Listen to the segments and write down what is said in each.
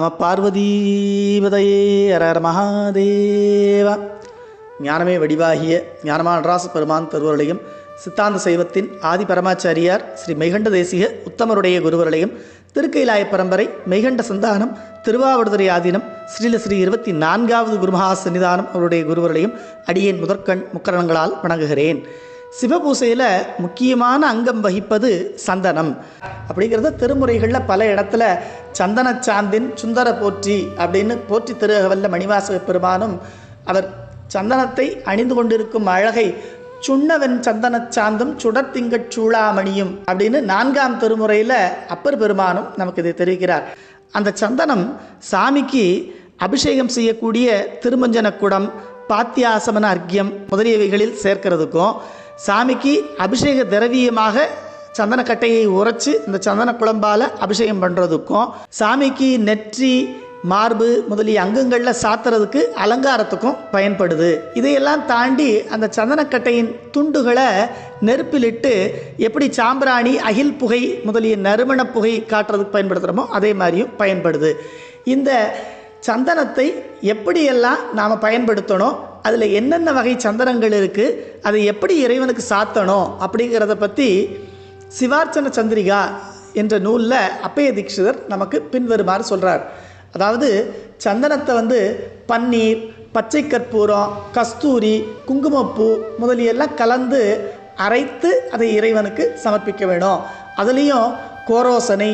நம பார்வதீபதையே அரர மகாதேவா. ஞானமே வடிவாகிய ஞானமானராச பெருமான் திருவருளையும் சித்தாந்த சைவத்தின் ஆதி பரமாச்சாரியார் ஸ்ரீ மெய்கண்ட தேசிக உத்தமருடைய குருவர்களையும் திருக்கைலாய பரம்பரை மெய்கண்ட சந்தானம் திருவாவடுதுறை ஆதீனம் ஸ்ரீல ஸ்ரீ இருபத்தி நான்காவது குருமகா சன்னிதானம் அவருடைய குருவர்களையும் அடியேன் முதற்கண் முக்கரணங்களால் வணங்குகிறேன். சிவபூசையில் முக்கியமான அங்கம் வகிப்பது சந்தனம். அப்படிங்கிறத திருமுறைகளில் பல இடத்துல சந்தன சாந்தின் சுந்தர போற்றி அப்படின்னு போற்றி திருவல்ல மணிவாசக பெருமானும் அவர் சந்தனத்தை அணிந்து கொண்டிருக்கும் அழகை சுண்ணவன் சந்தனச்சாந்தும் சாந்தும் சுடர்த்திங்கட் சூளாமணியும் அப்படின்னு நான்காம் திருமுறையில் அப்பர் பெருமானும் நமக்கு இதை தெரிவிக்கிறார். அந்த சந்தனம் சாமிக்கு அபிஷேகம் செய்யக்கூடிய திருமஞ்சன குடம் பாத்தியாசமன அர்க்கியம் முதலியவைகளில் சேர்க்கிறதுக்கும் சாமிக்கு அபிஷேக திரவியமாக சந்தனக்கட்டையை உரைச்சி இந்த சந்தன குழம்பால் அபிஷேகம் பண்ணுறதுக்கும் சாமிக்கு நெற்றி மார்பு முதலிய அங்கங்களில் சாத்துறதுக்கு அலங்காரத்துக்கும் பயன்படுது. இதையெல்லாம் தாண்டி அந்த சந்தனக்கட்டையின் துண்டுகளை நெருப்பிலிட்டு எப்படி சாம்பிராணி அகில் புகை முதலிய நறுமண புகை காட்டுறதுக்கு பயன்படுத்துகிறோமோ அதே மாதிரியும் பயன்படுது. இந்த சந்தனத்தை எப்படியெல்லாம் நாம் பயன்படுத்தணும் அதில் என்னென்ன வகை சந்தனங்கள் இருக்குது அதை எப்படி இறைவனுக்கு சாத்தணும் அப்படிங்கிறத பற்றி சிவார்ச்சன சந்திரிகா என்ற நூலில் அப்பய தீட்சிதர் நமக்கு பின்வருமாறு சொல்கிறார் அதாவது சந்தனத்தை வந்து பன்னீர் பச்சை கற்பூரம் கஸ்தூரி குங்குமப்பூ முதலியெல்லாம் கலந்து அரைத்து அதை இறைவனுக்கு சமர்ப்பிக்க வேணும். அதுலேயும் கோரோசனை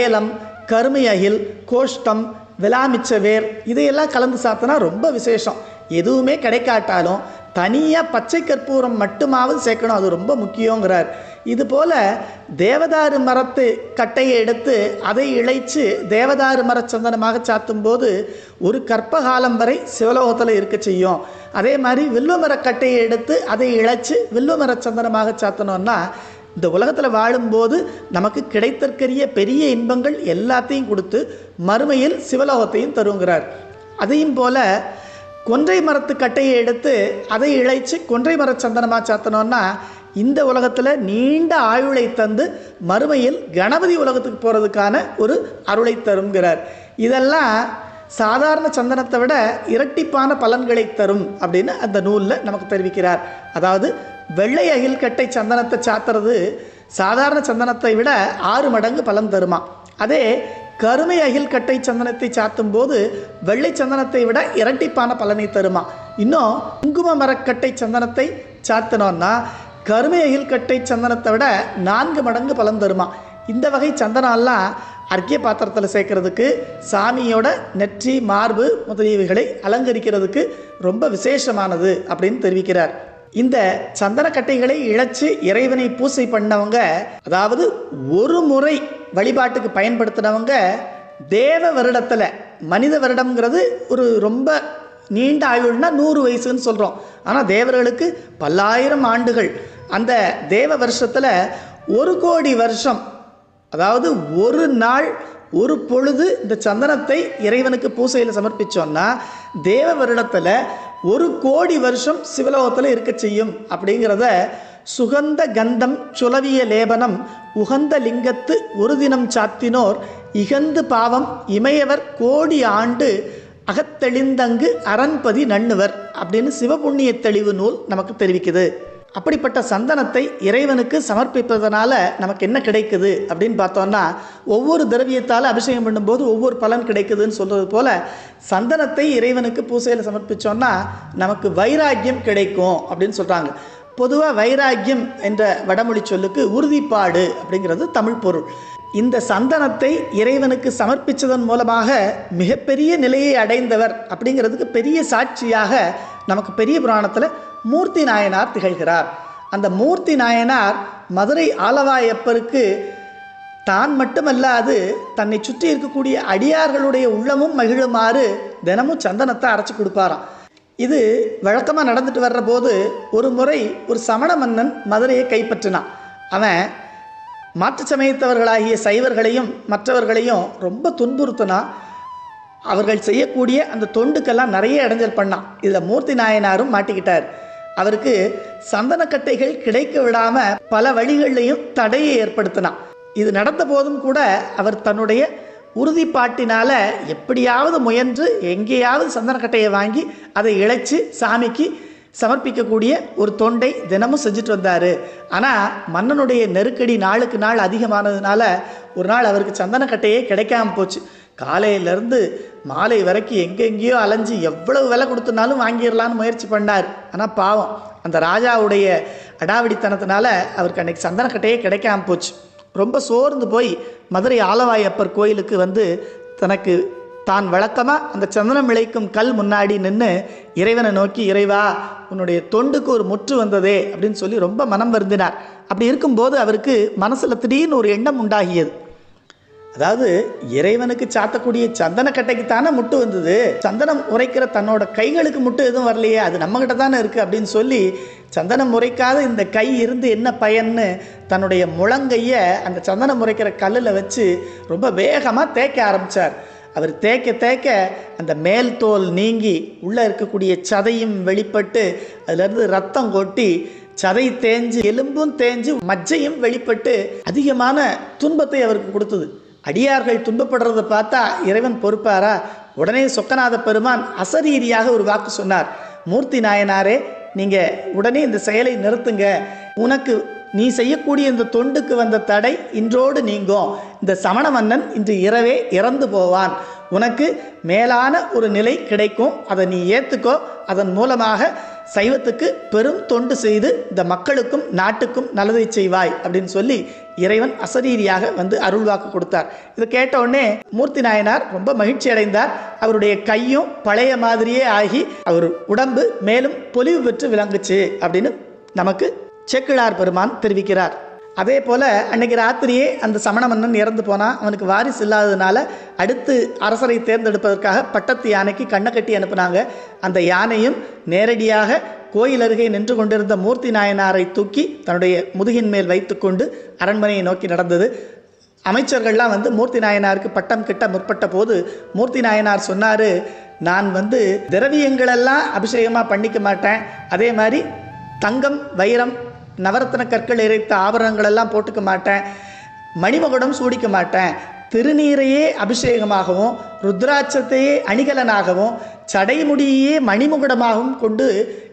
ஏலம் கருமை அகில் கோஷ்டம் விலாமிச்ச வேர் இதையெல்லாம் கலந்து சாத்தினா ரொம்ப விசேஷம். எதுவுமே கிடைக்காட்டாலும் தனியாக பச்சை கற்பூரம் மட்டுமாவது சேர்க்கணும். அது ரொம்ப முக்கியங்கிறார். இது போல் தேவதாரு மரத்து கட்டையை எடுத்து அதை இழைச்சு தேவதாரு மர சந்தனமாக சாத்தும் போது ஒரு கற்பகாலம் வரை சிவலோகத்தில் இருக்க செய்யும். அதே மாதிரி வில்வமர கட்டையை எடுத்து அதை இழைச்சு வில்வமர சந்தனமாக சாத்தணும்னா இந்த உலகத்தில் வாழும்போது நமக்கு கிடைத்தற்கரிய பெரிய இன்பங்கள் எல்லாத்தையும் கொடுத்து மறுமையில் சிவலோகத்தையும் தருங்கிறார். அதையும் போல் கொன்றை மரத்து கட்டையை எடுத்து அதை இழைச்சி கொன்றை மர சந்தனமாக சாத்தனோன்னா இந்த உலகத்தில் நீண்ட ஆயுளை தந்து மறுமையில் கணபதி உலகத்துக்கு போகிறதுக்கான ஒரு அருளை தருங்கிறார் இதெல்லாம் சாதாரண சந்தனத்தை விட இரட்டிப்பான பலன்களை தரும் அப்படின்னு அந்த நூலில் நமக்கு தெரிவிக்கிறார். அதாவது வெள்ளை அகில் கட்டை சந்தனத்தை சாத்துறது சாதாரண சந்தனத்தை விட ஆறு மடங்கு பலன் தருமா? அதே கருமை அகில் கட்டை சந்தனத்தை சாத்தும் போது வெள்ளை சந்தனத்தை விட இரட்டிப்பான பலனை தருமா? இன்னும் குங்கும மரக்கட்டை சந்தனத்தை சாத்தினோன்னா கருமை அகில் கட்டை சந்தனத்தை விட நான்கு மடங்கு பலன் தருமா? இந்த வகை சந்தனம்லாம் அர்க்கிய பாத்திரத்தில் சேர்க்கறதுக்கு சாமியோட நெற்றி மார்பு முதலியவைகளை அலங்கரிக்கிறதுக்கு ரொம்ப விசேஷமானது அப்படின்னு தெரிவிக்கிறார். இந்த சந்தனக்கட்டைகளை இழைச்சி இறைவனை பூசை பண்ணவங்க அதாவது ஒரு முறை வழிபாட்டுக்கு பயன்படுத்தினவங்க தேவ வருடத்தில் மனித வருடம்ங்கிறது ஒரு ரொம்ப நீண்ட ஆயுள்னா நூறு வயசுன்னு சொல்கிறோம் ஆனால் தேவர்களுக்கு பல்லாயிரம் ஆண்டுகள். அந்த தேவ வருஷத்தில் ஒரு கோடி வருஷம் அதாவது ஒரு நாள் ஒரு பொழுது இந்த சந்தனத்தை இறைவனுக்கு பூசையில் சமர்ப்பிச்சோன்னா தேவ வருடத்தில் ஒரு கோடி வருஷம் சிவலோகத்தில் இருக்க செய்யும் அப்படிங்கிறத சுகந்த கந்தம் சுலவிய லேபனம் உகந்த லிங்கத்து ஒரு தினம் சாத்தினோர் இகந்து பாவம் இமையவர் கோடி ஆண்டு அகத்தெளிந்தங்கு அரண்பதி நண்ணுவர் அப்படின்னு சிவபுண்ணிய தெளிவு நூல் நமக்கு தெரிவிக்குது. அப்படிப்பட்ட சந்தனத்தை இறைவனுக்கு சமர்ப்பிப்பதனால நமக்கு என்ன கிடைக்குது அப்படின்னு பார்த்தோம்னா ஒவ்வொரு திரவியத்தால் அபிஷேகம் பண்ணும்போது ஒவ்வொரு பலன் கிடைக்குதுன்னு சொல்கிறது போல் சந்தனத்தை இறைவனுக்கு பூசையில் சமர்ப்பித்தோன்னா நமக்கு வைராக்கியம் கிடைக்கும் அப்படின்னு சொல்கிறாங்க பொதுவாக வைராக்கியம் என்ற வடமொழி சொல்லுக்கு உறுதிப்பாடு அப்படிங்கிறது தமிழ் பொருள். இந்த சந்தனத்தை இறைவனுக்கு சமர்ப்பித்ததன் மூலமாக மிகப்பெரிய நிலையை அடைந்தவர் அப்படிங்கிறதுக்கு பெரிய சாட்சியாக நமக்கு பெரிய புராணத்தில் மூர்த்தி நாயனார் திகழ்கிறார். அந்த மூர்த்தி நாயனார் மதுரை ஆலவாயப்பருக்கு தான் மட்டுமல்லாது தன்னை சுற்றி இருக்கக்கூடிய அடியார்களுடைய உள்ளமும் மகிழுமாறு தினமும் சந்தனத்தை அரைச்சி கொடுப்பாராம். இது வழக்கமாக நடந்துட்டு வர்ற போது ஒரு முறை ஒரு சமண மன்னன் மதுரையை கைப்பற்றினான். அவன் மாற்று சமயத்தவர்களாகிய சைவர்களையும் மற்றவர்களையும் ரொம்ப துன்புறுத்தினான் அவர்கள் செய்யக்கூடிய அந்த தொண்டுக்கெல்லாம் நிறைய இடைஞ்சல் பண்ணான். இதில் மூர்த்தி நாயனாரும் மாட்டிக்கிட்டார். அவருக்கு சந்தனக்கட்டைகள் கிடைக்க விடாமல் பல வழிகள்லையும் தடையை ஏற்படுத்தினான். இது நடந்த போதும் கூட அவர் தன்னுடைய உறுதிப்பாட்டினால் எப்படியாவது முயன்று எங்கேயாவது சந்தனக்கட்டையை வாங்கி அதை இழைச்சி சாமிக்கு சமர்ப்பிக்கக்கூடிய ஒரு தொண்டை தினமும் செஞ்சுட்டு வந்தார். ஆனால் மன்னனுடைய நெருக்கடி நாளுக்கு நாள் அதிகமானதுனால ஒரு நாள் அவருக்கு சந்தனக்கட்டையே கிடைக்காம போச்சு. காலையிலேருந்து மாலை வரைக்கும் எங்கெங்கேயோ அலைஞ்சு எவ்வளவு விலை கொடுத்தனாலும் வாங்கிடலான்னு முயற்சி பண்ணார். ஆனால் பாவம் அந்த ராஜாவுடைய அடாவடித்தனத்தினால அவருக்கு அன்னைக்கு சந்தனக்கட்டையே கிடைக்காம போச்சு. ரொம்ப சோர்ந்து போய் மதுரை ஆலவாயப்பர் கோயிலுக்கு வந்து தனக்கு தான் வழக்கமாக அந்த சந்தனம் விளைக்கும் கல் முன்னாடி நின்று இறைவனை நோக்கி இறைவா உன்னுடைய தொண்டுக்கு ஒரு முற்று வந்ததே அப்படின்னு சொல்லி ரொம்ப மனம் வருந்தினார். அப்படி இருக்கும்போது அவருக்கு மனசில் திடீர்னு ஒரு எண்ணம் உண்டாகியது. அதாவது இறைவனுக்கு சாத்தக்கூடிய சந்தனக்கட்டைக்கு தானே முட்டு வந்தது. சந்தனம் உரைக்கிற தன்னோட கைகளுக்கு முட்டு எதுவும் வரலையே அது நம்மகிட்ட தானே இருக்குது அப்படின்னு சொல்லி சந்தனம் முறைக்காத இந்த கை இருந்து என்ன பயன்னு தன்னுடைய முழங்கையை அந்த சந்தனம் முறைக்கிற கல்லில் வச்சு ரொம்ப வேகமாக தேய்க்க ஆரம்பித்தார் அவர் தேய்க்க தேய்க்க அந்த மேல் தோல் நீங்கி உள்ளே இருக்கக்கூடிய சதையும் வெளிப்பட்டு அதுலேருந்து ரத்தம் கொட்டி சதை தேஞ்சு எலும்பும் தேஞ்சு மஜ்ஜையும் வெளிப்பட்டு அதிகமான துன்பத்தை அவருக்கு கொடுத்தது. அடியார்கள் துன்பப்படுறத பார்த்தா இறைவன் பொறுப்பாரா? உடனே சொக்கநாத பெருமான் அசரீரியாக ஒரு வாக்கு சொன்னார். மூர்த்தி நாயனாரே நீங்கள் உடனே இந்த செயலை நிறுத்துங்க. உனக்கு நீ செய்யக்கூடிய இந்த தொண்டுக்கு வந்த தடை இன்றோடு நீங்கும். இந்த சமண மன்னன் இன்று இரவே இறந்து போவான். உனக்கு மேலான ஒரு நிலை கிடைக்கும். அதை நீ ஏற்றுக்கோ அதன் மூலமாக சைவத்துக்கு பெரும் தொண்டு செய்து இந்த மக்களுக்கும் நாட்டுக்கும் நல்லதை செய்வாய் அப்படின்னு சொல்லி இறைவன் அசரீரியாக வந்து அருள்வாக்கு கொடுத்தார். இதை கேட்டவுடனே மூர்த்தி நாயனார் ரொம்ப மகிழ்ச்சி அடைந்தார். அவருடைய கையும் பழைய மாதிரியே ஆகி அவர் உடம்பு மேலும் பொலிவு பெற்று விளங்குச்சு அப்படின்னு நமக்கு செக்கிழார் பெருமான் தெரிவிக்கிறார். அதே போல் அன்னைக்கு ராத்திரியே அந்த சமண மன்னன் இறந்து போனான் அவனுக்கு வாரிசு இல்லாததுனால அடுத்து அரசரை தேர்ந்தெடுப்பதற்காக பட்டத்து யானைக்கு கண்ணை கட்டி அனுப்புனாங்க. அந்த யானையும் நேரடியாக கோயில் அருகே நின்று கொண்டிருந்த மூர்த்தி நாயனாரை தூக்கி தன்னுடைய முதுகின் மேல் வைத்துக்கொண்டு அரண்மனையை நோக்கி நடந்தது. அமைச்சர்கள்லாம் வந்து மூர்த்தி நாயனாருக்கு பட்டம் கிட்ட முற்பட்ட போது மூர்த்தி நாயனார் சொன்னார் நான் வந்து திரவியங்களெல்லாம் அபிஷேகமாக பண்ணிக்க மாட்டேன். அதே மாதிரி தங்கம் வைரம் நவரத்ன கற்கள் இறைத்த ஆபரணங்களெல்லாம் போட்டுக்க மாட்டேன். மணிமகுடம் சூடிக்க மாட்டேன். திருநீரையே அபிஷேகமாகவும் ருத்ராட்சத்தையே அணிகலனாகவும் சடைமுடியே மணிமுகுடமாகவும் கொண்டு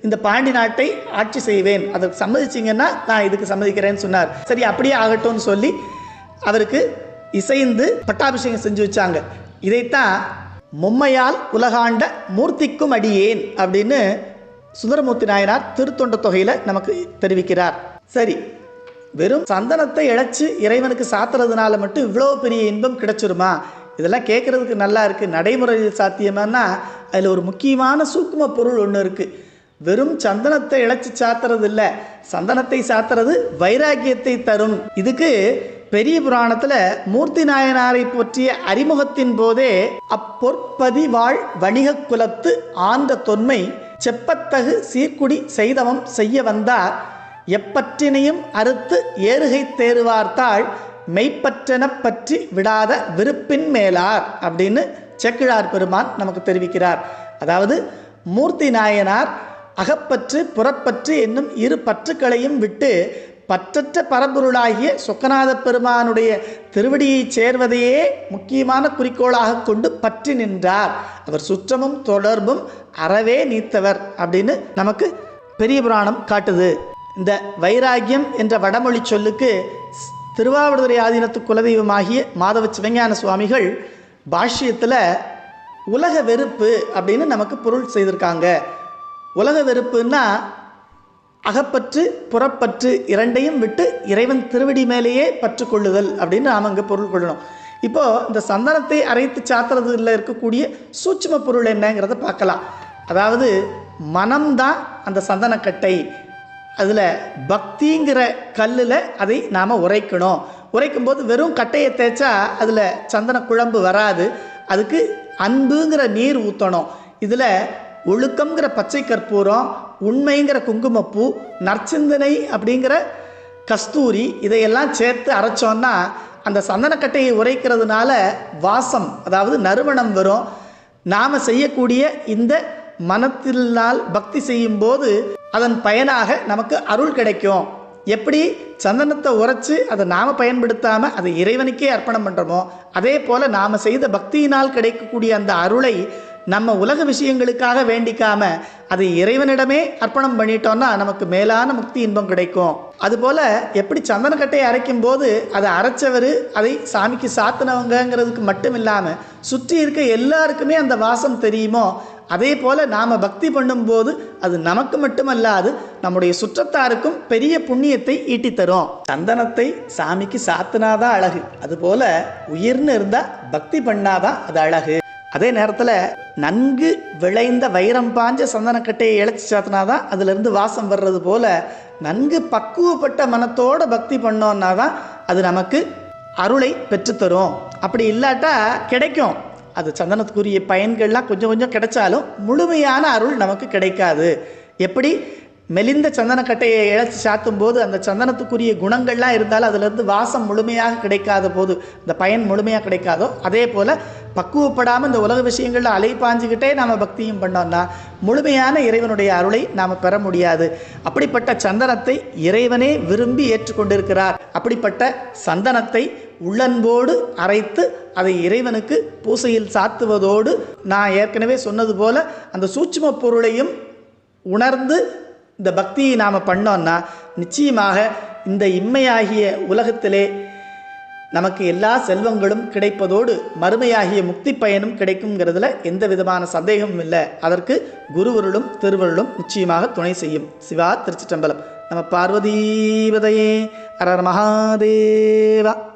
இந்த பாண்டி நாட்டை ஆட்சி செய்வேன். அதற்கு சம்மதிச்சிங்கன்னா நான் இதுக்கு சம்மதிக்கிறேன்னு சொன்னார். சரி அப்படியே ஆகட்டும்னு சொல்லி அவருக்கு இசைந்து பட்டாபிஷேகம் செஞ்சு வச்சாங்க. இதைத்தான் மும்மையால் உலகாண்ட மூர்த்திக்கும் அடியேன் அப்படின்னு சுந்தரமூர்த்தி நாயனார் திருத்தொண்ட தொகையில் நமக்கு தெரிவிக்கிறார். சரி வெறும் சந்தனத்தை இழைச்சி இறைவனுக்கு சாத்துறதுனால மட்டும் இவ்வளோ பெரிய இன்பம் கிடைச்சிருமா? இதெல்லாம் கேட்குறதுக்கு நல்லா இருக்குது நடைமுறையில் சாத்தியமானா அதில் ஒரு முக்கியமான சூக்கும பொருள் ஒன்று இருக்குது வெறும் சந்தனத்தை இழைச்சி சாத்துறது இல்லை சந்தனத்தை சாத்துறது வைராக்கியத்தை தரும். இதுக்கு பெரிய புராணத்தில் மூர்த்தி நாயனாரை பற்றிய அறிமுகத்தின் போதே அப்பொற்பதிவாழ் வணிக குலத்து ஆண்ட தொன்மை செப்பத்தகு சீர்குடி செய்தவம் செய்ய வந்தார். எப்பற்றினையும் அறுத்து ஏறுகை தேறுவார்த்தாள் மெய்ப்பற்றெனப் பற்றி விடாத விருப்பின் மேலார் அப்படின்னு செக்கிழார் பெருமான் நமக்கு தெரிவிக்கிறார். அதாவது மூர்த்தி நாயனார் அகப்பற்று புறப்பற்று என்னும் இரு பற்றுக்களையும் விட்டு பற்றற்ற பரம்பொருளாகிய சொக்கநாத பெருமானுடைய திருவடியைச் சேர்வதையே முக்கியமான குறிக்கோளாக கொண்டு பற்றி நின்றார். அவர் சுற்றமும் தொடர்பும் அறவே நீத்தவர் அப்படின்னு நமக்கு பெரிய புராணம் காட்டுது. இந்த வைராகியம் என்ற வடமொழி சொல்லுக்கு திருவாவடுதுறை ஆதீனத்து குலதெய்வமாகிய மாதவ சிவஞான சுவாமிகள் பாஷ்யத்தில் உலக வெறுப்பு அப்படின்னு நமக்கு பொருள் செய்திருக்காங்க. உலக வெறுப்புன்னா அகப்பற்று புறப்பற்று இரண்டையும் விட்டு இறைவன் திருவடி மேலேயே பற்று கொள்ளுதல் அப்படின்னு நாம் அங்கே பொருள் கொள்ளணும். இப்போது இந்த சந்தனத்தை அரைத்து சாத்துறதுல இருக்கக்கூடிய சூட்சும பொருள் என்னங்கிறத பார்க்கலாம். அதாவது மனம்தான் அந்த சந்தனக்கட்டை. அதில் பக்திங்கிற கல்லில் அதை நாம் உரைக்கணும். உரைக்கும் போது வெறும் கட்டையை தேய்ச்சா அதில் சந்தன குழம்பு வராது. அதுக்கு அன்புங்கிற நீர் ஊற்றணும் இதில் ஒழுக்கம்ங்கிற பச்சை கற்பூரம் உண்மைங்கிற குங்குமப்பூ நற்சிந்தனை அப்படிங்கிற கஸ்தூரி இதையெல்லாம் சேர்த்து அரைச்சோன்னா அந்த சந்தனக்கட்டையை உரைக்கிறதுனால வாசம் அதாவது நறுமணம் வரும். நாம் செய்யக்கூடிய இந்த மனத்தினால் பக்தி செய்யும்போது அதன் பயனாக நமக்கு அருள் கிடைக்கும். எப்படி? சந்தனத்தை உரைச்சி அதை நாம் பயன்படுத்தாமல் அதை இறைவனுக்கே அர்ப்பணம் பண்ணுறோமோ அதே போல் நாம் செய்த பக்தியினால் கிடைக்கக்கூடிய அந்த அருளை நம்ம உலக விஷயங்களுக்காக வேண்டிக்காம அதை இறைவனிடமே அர்ப்பணம் பண்ணிட்டோம்னா நமக்கு மேலான முக்தி இன்பம் கிடைக்கும். அதுபோல் எப்படி சந்தனக்கட்டையை அரைக்கும் போது அதை அரைச்சவர் அதை சாமிக்கு சாத்தினவங்கிறதுக்கு மட்டும் இல்லாமல் சுற்றி இருக்க எல்லாருக்குமே அந்த வாசம் தெரியுமோ அதே போல் நாம் பக்தி பண்ணும்போது அது நமக்கு மட்டுமல்லாது நம்முடைய சுற்றத்தாருக்கும் பெரிய புண்ணியத்தை ஈட்டித்தரும். சந்தனத்தை சாமிக்கு சாத்தினாதான் அழகு. அதுபோல் உயிர்னு இருந்தால் பக்தி பண்ணாதான் அது அழகு. அதே நேரத்தில் நன்கு விளைந்த வைரம் பாஞ்ச சந்தனக்கட்டையை இழைச்சி சாத்தினாதான் அதுலேருந்து வாசம் வர்றது போல் நன்கு பக்குவப்பட்ட மனத்தோட பக்தி பண்ணோன்னா தான் அது நமக்கு அருளை பெற்றுத்தரும். அப்படி இல்லாட்டா கிடைக்கும். அது சந்தனத்துக்குரிய பயன்கள்லாம் கொஞ்சம் கொஞ்சம் கிடைச்சாலும் முழுமையான அருள் நமக்கு கிடைக்காது. எப்படி? மெலிந்த சந்தனக்கட்டையை இழைச்சி சாத்தும் போது அந்த சந்தனத்துக்குரிய குணங்கள்லாம் இருந்தாலும் அதுலேருந்து வாசம் முழுமையாக கிடைக்காத போது இந்த பயன் முழுமையாக கிடைக்காதோ அதே போல் பக்குவப்படாமல் இந்த உலக விஷயங்களில் அலை பாஞ்சுக்கிட்டே நாம் பக்தியும் பண்ணோம்னா முழுமையான இறைவனுடைய அருளை நாம் பெற முடியாது. அப்படிப்பட்ட சந்தனத்தை இறைவனே விரும்பி ஏற்றுக்கொண்டிருக்கிறார். அப்படிப்பட்ட சந்தனத்தை உள்ளன்போடு அரைத்து அதை இறைவனுக்கு பூசையில் சாத்துவதோடு நான் ஏற்கனவே சொன்னது போல அந்த சூட்சும பொருளையும் உணர்ந்து இந்த பக்தியை நாம் பண்ணோன்னா நிச்சயமாக இந்த இம்மையாகிய உலகத்திலே நமக்கு எல்லா செல்வங்களும் கிடைப்பதோடு மறுமையாகிய முக்தி பயனும் கிடைக்குங்கிறதுல எந்த விதமான சந்தேகமும் இல்லை. அதற்கு குருவருளும் திருவருளும் நிச்சயமாக துணை செய்யும். சிவா திருச்சிற்றம்பலம். நம்ம பார்வதீபதையே. அரர் மகாதேவா.